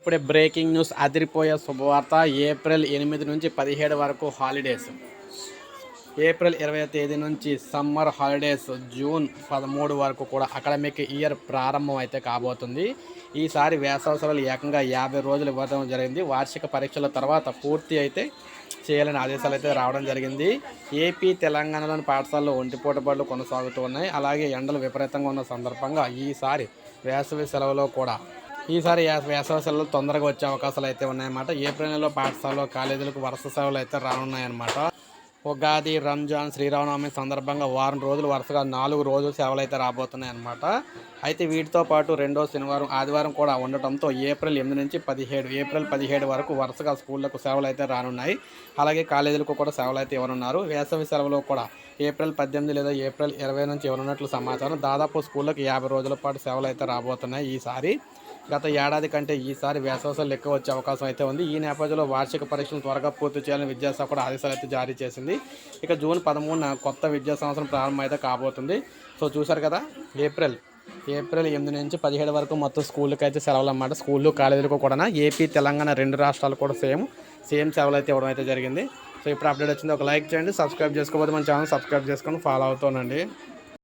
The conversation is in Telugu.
ఇప్పుడే బ్రేకింగ్ న్యూస్ అదిరిపోయే శుభవార్త. ఏప్రిల్ ఎనిమిది నుంచి పదిహేడు వరకు హాలిడేస్. ఏప్రిల్ ఇరవై తేదీ నుంచి సమ్మర్ హాలిడేస్ జూన్ పదమూడు వరకు కూడా అకాడమిక్ ఇయర్ ప్రారంభం అయితే కాబోతుంది. ఈసారి వేసవి సెలవులు ఏకంగా యాభై రోజులు ఇవ్వడం జరిగింది. వార్షిక పరీక్షల తర్వాత పూర్తి అయితే చేయాలని ఆదేశాలు అయితే రావడం జరిగింది. ఏపీ తెలంగాణలోని పాఠశాలలో ఒంటిపూట బడులు కొనసాగుతూ ఉన్నాయి. అలాగే ఎండలు విపరీతంగా ఉన్న సందర్భంగా ఈసారి వేసవి సెలవులో కూడా ఈసారి వేసవి సెలవులు తొందరగా వచ్చే అవకాశాలు అయితే ఉన్నాయన్నమాట. ఏప్రిల్ నెలలో పాఠశాలలో కాలేజీలకు వరుస సెలవులు అయితే రానున్నాయన్నమాట. ఉగాది రంజాన్ శ్రీరామనవమి సందర్భంగా వారం రోజులు వరుసగా నాలుగు రోజులు సెలవులు అయితే రాబోతున్నాయి అనమాట అయితే వీటితో పాటు రెండో శనివారం ఆదివారం కూడా ఉండటంతో ఏప్రిల్ ఎనిమిది నుంచి పదిహేడు ఏప్రిల్ పదిహేడు వరకు వరుసగా స్కూళ్ళకు సెలవులు అయితే రానున్నాయి. అలాగే కాలేజీలకు కూడా సెలవులు అయితే ఇవ్వనున్నారు. వేసవి సెలవులు కూడా ఏప్రిల్ పద్దెనిమిది లేదా ఏప్రిల్ ఇరవై నుంచి ఇవ్వనున్నట్లు సమాచారం. దాదాపు స్కూళ్ళకి యాభై రోజుల పాటు సెలవులు అయితే రాబోతున్నాయి ఈసారి. గత ఏడాది కంటే ఈసారి వేసవసలు ఎక్కువ వచ్చే అవకాశం అయితే ఉంది. ఈ నేపథ్యంలో వార్షిక పరీక్షలు త్వరగా పూర్తి చేయాలని విద్యాశాఖ కూడా ఆదేశాలు అయితే జారీ చేసింది. ఇక జూన్ పదమూడున కొత్త విద్యా సంవత్సరం ప్రారంభం అయితే కాబోతుంది. సో చూసారు కదా ఏప్రిల్ ఏప్రిల్ ఎనిమిది నుంచి పదిహేడు వరకు మొత్తం స్కూళ్ళకి అయితే సెలవులు అన్నమాట. స్కూళ్ళు కాలేజీలకు కూడా ఏపీ తెలంగాణ రెండు రాష్ట్రాలు కూడా సేమ్ సేమ్ సెలవులు అయితే ఇవ్వడం అయితే జరిగింది. సో ఇప్పుడు అప్డేట్ వచ్చింది. ఒక లైక్ చేయండి సబ్స్క్రైబ్ చేసుకోకపోతే మన ఛానల్ సబ్స్క్రైబ్ చేసుకొని ఫాలో అవుతానండి